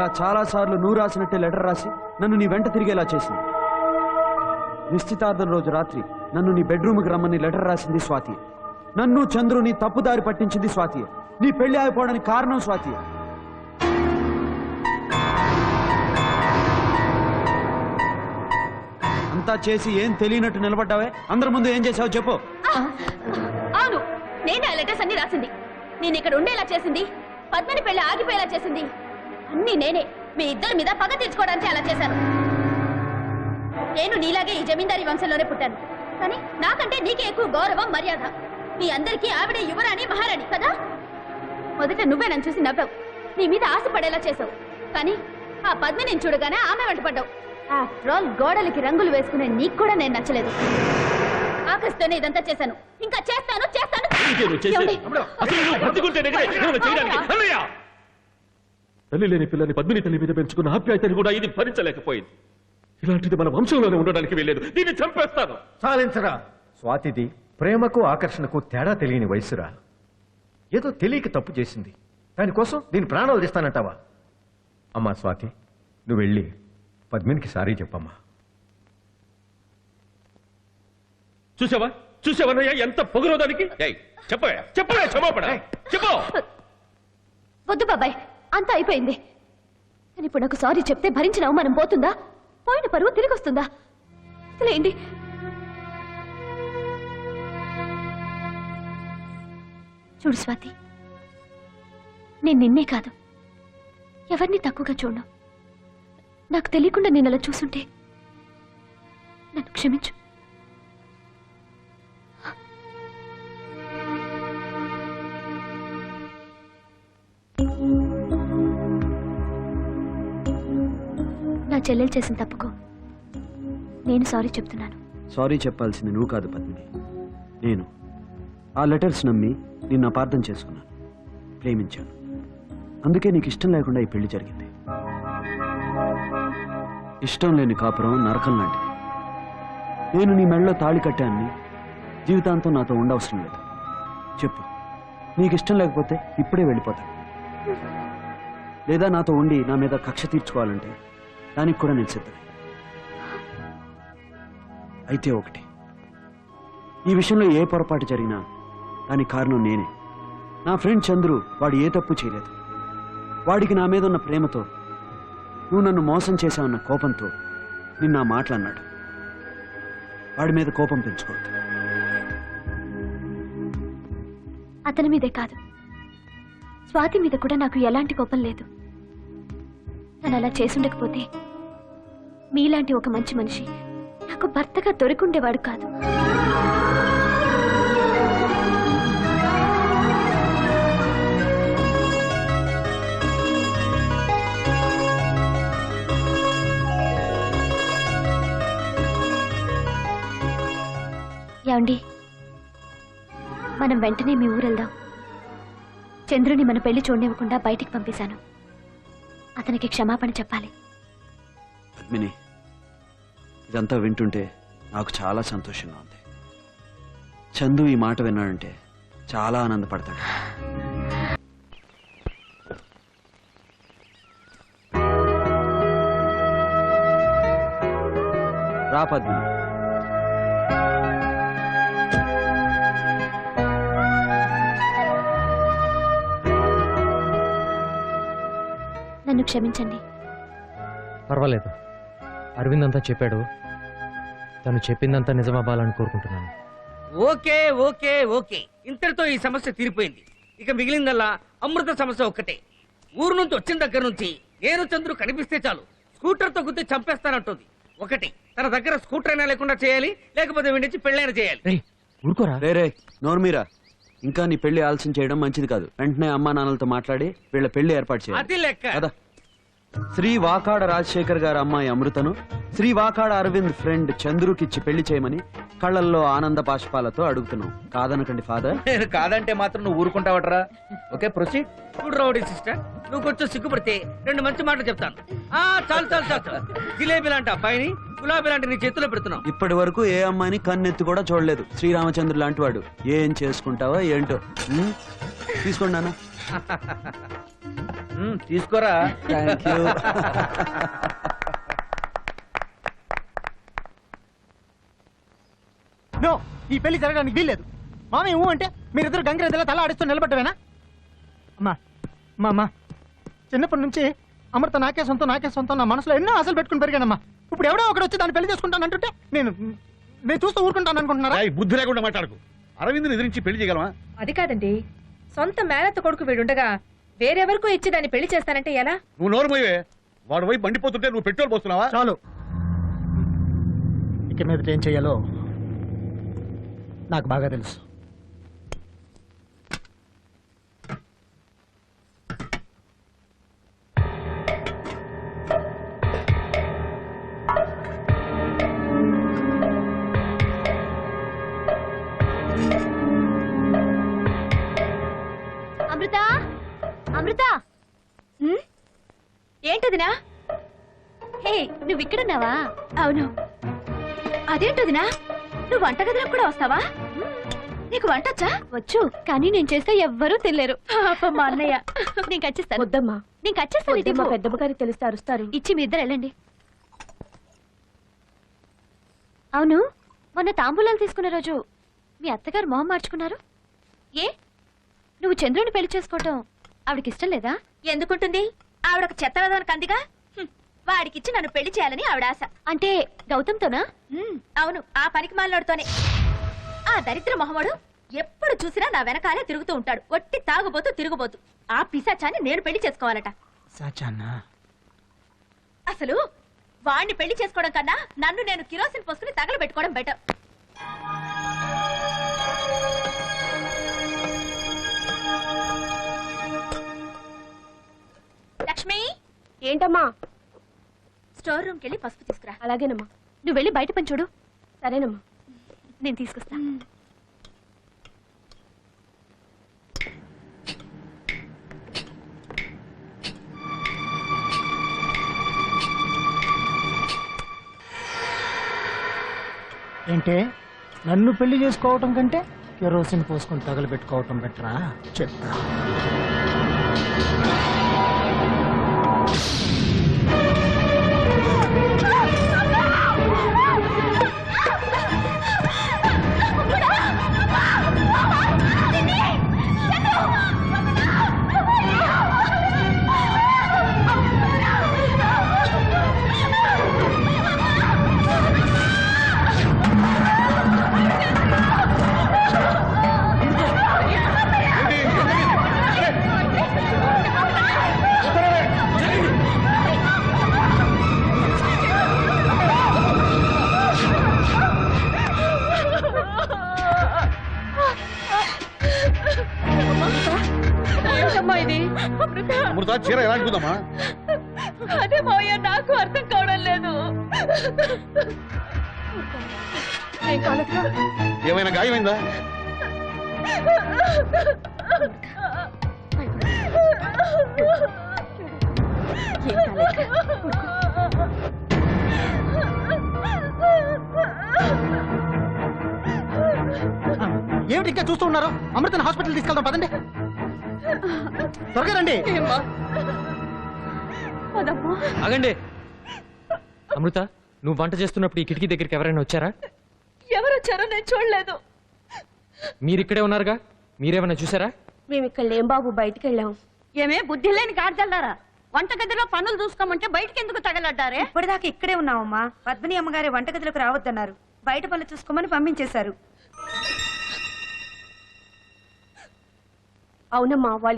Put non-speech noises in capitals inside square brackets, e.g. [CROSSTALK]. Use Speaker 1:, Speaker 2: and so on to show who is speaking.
Speaker 1: ఇలా చాలా సార్లు నువ్వు రాసినట్టే లెటర్ రాసి నన్ను నీ వెంట తిరిగేలా చేసింది. నిశ్చితార్థం రోజు రాత్రి నన్ను నీ బెడ్రూమ్కి రమ్మని లెటర్ రాసింది స్వాతి. నన్ను చంద్రుని తప్పుదారి పట్టించింది స్వాతి. నీ పెళ్ళి ఆగిపోవడానికి కారణం స్వాతి. అంతా చేసి ఏం తెలియనట్టు నిలబడ్డావే? అందరి ముందు ఏం చేసావు చెప్పు.
Speaker 2: అవును నేనే ఆ లెటర్స్ అన్ని రాసింది. నేను ఇక్కడ ఉండేలా చేసింది. పద్మని పెళ్ళి ఆగిపోయేలా చేసింది. అన్ని నేనే. మీ ఇద్దరి మీద పగ తీర్చుకోవడానికి అలా చేశాను. నేను నీలాగే ఈ జమీందారీ వంశంలోనే పుట్టాను. కానీ నాకంటే నీకే ఎక్కువ గౌరవం మర్యాద. మీ అందరికీ ఆవిడే యువరాణి మహారాణి కదా? మొదట నువ్వే నన్ను చూసి నవ్వావు. నీ మీద ఆశపడేలా చేసావు కానీ ఆ పద్మి నేను చూడగానే ఆమె వెంట పడ్డావు. ఆఫ్టర్ ఆల్ గోడలకి రంగులు వేసుకునే నీకు కూడా నేను నచ్చలేదు. ఆకలిస్తోనే ఇదంతా చేశాను. ఇంకా చేస్తాను చేస్తాను.
Speaker 3: తల్లి లేని పిల్లని పద్మిని తల్లి మీద పెంచుకున్న ఆప్యాయతని కూడా ఇది భరించలేకపోయింది. ఇలాంటిది మన వంశంలోనే ఉండడానికి వెళ్ళలేదు దీన్ని చంపేస్తాను.
Speaker 4: సాధించరా స్వాతిది ప్రేమకు ఆకర్షణకు తేడా తెలియని వయసురా. ఏదో తెలియక తప్పు చేసింది. దానికోసం దీని ప్రాణాలు తీస్తానంటావా? అమ్మా స్వాతి నువ్వు వెళ్ళి పద్మినికి సారీ చెప్పమ్మా.
Speaker 3: చూసావా? చూసావన్నయ్య ఎంత పొగరో దానికి? ఏయ్, చెప్పవే చెప్పవే క్షమాపణ. చెప్పు.
Speaker 2: వద్దు బాబాయ్. అంతా అయిపోయింది. కానీ ఇప్పుడు నాకు సారీ చెప్తే భరించిన అవమానం పోతుందా? పోయిన పరువు తిరిగి వస్తుందా అసలేంటి చూడు స్వాతి నేను నిన్నే కాదు ఎవరిని తక్కువగా చూడను. నాకు తెలియకుండా నేను అలా చూసుంటే నన్ను క్షమించు. నా చెల్లెలు చేసిన తప్పుకో. నేను సారీ చెప్తున్నాను.
Speaker 1: సారీ చెప్పాల్సింది నువ్వు కాదు పద్మిని. నేను ఆ లెటర్స్ నమ్మి నిన్ను అపార్థం చేసుకున్నాను. ప్రేమించాను. అందుకే నీకు ఇష్టం లేకుండా ఈ పెళ్ళి జరిగింది. ఇష్టం లేని కాపురం నరకం లాంటిది. నేను నీ మెడలో తాళి కట్టాన్ని జీవితాంతం నాతో ఉండవసరం లేదు. చెప్పు. నీకు ఇష్టం లేకపోతే ఇప్పుడే వెళ్ళిపోతాను లేదా నాతో ఉండి నా మీద కక్ష తీర్చుకోవాలంటే దానికి కూడా నేను సిద్ధమే అయితే ఒకటి. ఈ విషయంలో ఏ పొరపాటు జరిగినా దానికి కారణం నేనే. నా ఫ్రెండ్ చంద్రు వాడు ఏ తప్పు చేయలేదు. వాడికి నా మీద ఉన్న ప్రేమతో నువ్వు నన్ను మోసం చేశావన్న కోపంతో నిన్న ఆ మాటలు వాడి మీద కోపం పెంచుకోవద్దు.
Speaker 2: అతని మీదే కాదు. స్వాతి మీద కూడా నాకు ఎలాంటి కోపం లేదు. నన్ను అలా చేసుండకపోతే మీలాంటి ఒక మంచి మనిషి నాకు భర్తగా దొరికుండేవాడు కాదు. ఏమండి? మనం వెంటనే మీ ఊరెళ్దాం. చంద్రుని మన పెళ్ళి చూడనివ్వకుండా బయటికి పంపేశాను. అతనికి క్షమాపణ చెప్పాలి.
Speaker 1: పద్మిని ఇదంతా వింటుంటే నాకు చాలా సంతోషంగా ఉంది. చందు ఈ మాట విన్నాడంటే చాలా ఆనందపడతాడు. రా పద్మిని.
Speaker 2: నన్ను క్షమించండి.
Speaker 5: పర్వాలేదు. అరవింద్ అంతా చెప్పాడు. తను చెప్పిందంతా నిజమవ్వాలని కోరుకుంటున్నాను.
Speaker 6: Okay okay okay. ఇంతటితో ఈ సమస్య తీరిపోయింది. ఇక మిగిలిందల్లా అమృత సమస్య ఒక్కటే. ఊరు నుంచి వచ్చిన దగ్గర నుంచి నేను చంద్రు కనిపిస్తే చాలు. స్కూటర్తో గుద్ది చంపేస్తానంటుంది. ఒకటి తన దగ్గర స్కూటర్ అయినా లేకుండా చేయాలి లేకపోతే వీడి పెళ్ళైనా చేయాలి.
Speaker 5: ఊరుకోరా?
Speaker 1: రే రే నోర్మీరా. ఇంకా నీ పెళ్ళి ఆలస్యం చేయడం మంచిది కాదు. వెంటనే అమ్మా నాన్నలతో మాట్లాడి వీళ్ళ పెళ్ళి ఏర్పాటు చేయాలి.
Speaker 6: అది లెక్క.
Speaker 1: కదా శ్రీ వాకాడ రాజశేఖర్ గారి అమ్మాయి అమృతను శ్రీ వాకాడ అరవింద్ ఫ్రెండ్ చంద్రుకిచ్చి పెళ్ళి చేయమని కళ్ళల్లో ఆనంద బాష్పాలతో అడుగుతున్నాం. కాదనకండి ఫాదర్.
Speaker 7: నేను [LAUGHS] కాదంటే మాత్రం నువ్వు ఊరుకుంటావట్రా. Okay proceed.
Speaker 6: చూడు రౌడీ సిస్టర్ నువ్వు కొంచెం సిగ్గుపడితే రెండు మంచి మాటలు చెప్తాను. ఆ చాలు చాలు చాలు చాలు. జిలేబీ లాంటి అబ్బాయిని గులాబీ లాంటి నీ చేతిలో పెడుతున్నావు
Speaker 1: ఇప్పటి వరకు ఏ అమ్మాయిని కన్నెత్తి కూడా చూడలేదు. శ్రీరామచంద్రుడు లాంటి వాడు. ఏం చేసుకుంటావో ఏంటో. ఉం? తీసుకోండి నాన్న. [LAUGHS]
Speaker 7: తీసుకోరా.
Speaker 1: థ్యాంక్ యూ [LAUGHS]
Speaker 8: నో ఈ పెళ్ళి జరగడానికి వీల్లేదు. మామయ్య ఊ అంటే మీరిద్దరు గంగిరెద్దులా తల ఆడిస్తూ నిలబడ్డవేనా? అమ్మా అమ్మా అమ్మా. చిన్నప్పటి నుంచి అమృత నాకే సొంతం నాకే సొంతం నా మనసులో ఎన్నో ఆశలు పెట్టుకుని పెరిగానమ్మా. ఇప్పుడు ఎవడో ఒకడు వచ్చి దాన్ని పెళ్ళి చేసుకుంటాను అంటుంటే నేను నేను చూస్తూ ఊరుకుంటాను అనుకుంటున్నారా?
Speaker 3: ఏయ్, బుద్ధి లేకుండా మాట్లాడకు. అరవింద్ని ఎదిరించి పెళ్ళి చేయగలమా
Speaker 9: అది కాదండి. సొంత మేనత్త కొడుకు వీడుండగా వేరెవరికో ఇచ్చి దాన్ని పెళ్ళి చేస్తానంటే ఎలా?
Speaker 3: నువ్వు నోరు పోయే వాడు వైపు మండిపోతుంటే నువ్వు పెట్రోల్ పోస్తున్నావా?
Speaker 8: చాలు. ఇక మీద ఏం చేయాలో నాకు బాగా తెలుసు.
Speaker 2: హే నువ్వు ఇక్కడున్నావా? అవును. అదేంటదినా నువ్వు వంటగదిలో కూడా వస్తావా? నీకు వంటొచ్చా వచ్చు? కానీ నేను చేస్తే ఎవ్వరూ తినలేరు. మా అన్నయ్య. నేను కచ్చిస్తాను వద్దమ్మా. నేను కచ్చిస్తాను ఇది మా పెద్దమ్మ గారికి తెలిస్తే అరుస్తారు. ఇచ్చి మీ ఇద్దరు వెళ్ళండి. అవును? మొన్న తాంబూలాలు తీసుకున్న రోజు మీ అత్తగారు మొహం మార్చుకున్నారు? ఏ? నువ్వు చంద్రుని పెళ్ళి చేసుకోవటం ఆవిడకి ఇష్టం లేదా? ఎందుకుంటుంది? ఆవిడకు చెత్తరదానికి అందిగా? వాడికిచ్చి నన్ను పెళ్ళి చేయాలని ఆవిడ ఆశ. అంటే గౌతమ్తోనా? అవును ఆ పనికి మాలోడుతోనే ఆ దరిద్ర మొహముడు ఎప్పుడు చూసినా నా వెనకాలే తిరుగుతూ ఉంటాడు. ఒట్టి తాగుబోతూ తిరుగుబోతూ. ఆ పిశాచాన్ని నేను పెళ్ళి చేసుకోవాలట.
Speaker 8: సాచానా
Speaker 2: అసలు వాణ్ణి పెళ్ళి చేసుకోవడం కన్నా నన్ను నేను కిరోసిన్ పోసుకుని తగలబెట్టుకోవడం బెటర్. లక్ష్మి? ఏంటమ్మా? స్టోర్ రూమ్కి వెళ్ళి పసుపు తీసుకురా. అలాగేనమ్మా. నువ్వు వెళ్ళి బయట పని చూడు. సరేనమ్మా. నేను తీసుకొస్తా.
Speaker 8: ఏంటే? నన్ను పెళ్ళి చేసుకోవటం కంటే కెరోసిన్ పోసుకొని తగలబెట్టుకోవటం బెటరా? చెప్తా.
Speaker 3: అమృత చీర ఎలా అనుకుందామా
Speaker 9: అదే మావయ్య నాకు అర్థం కావడం లేదు?
Speaker 3: ఏమైనా గాయమైందా.
Speaker 8: ఏమిటి ఇంకా చూస్తూ ఉన్నారు అమృతని హాస్పిటల్ తీసుకెళ్దాం పదండి త్వరగా రండి.
Speaker 5: ఆగండి. అమృత నువ్వు వంట చేస్తున్నప్పుడు ఈ కిటికీ దగ్గరికి ఎవరైనా వచ్చారా?
Speaker 9: ఎవరు వచ్చారో నేను చూడలేదు.
Speaker 5: మీరు ఇక్కడే ఉన్నారుగా? మీరేమైనా చూసారా?
Speaker 2: మేము ఇక్కడ లేం బాబు బయటికి వెళ్ళాం
Speaker 9: ఏమే బుద్ధి లేని గాడిదల్లారా? వంటగదిలో పనులు చూసుకోమంటే బయటికి ఎందుకు తగలడ్డారే?
Speaker 10: ఇప్పటిదాకా ఇక్కడే ఉన్నామమ్మా పద్మిని అమ్మగారి వంటగదిలోకి రావద్దన్నారు. బయట పనులు చూసుకోమని పంపించేశారు.
Speaker 2: అవునమ్మా వాళ్ళు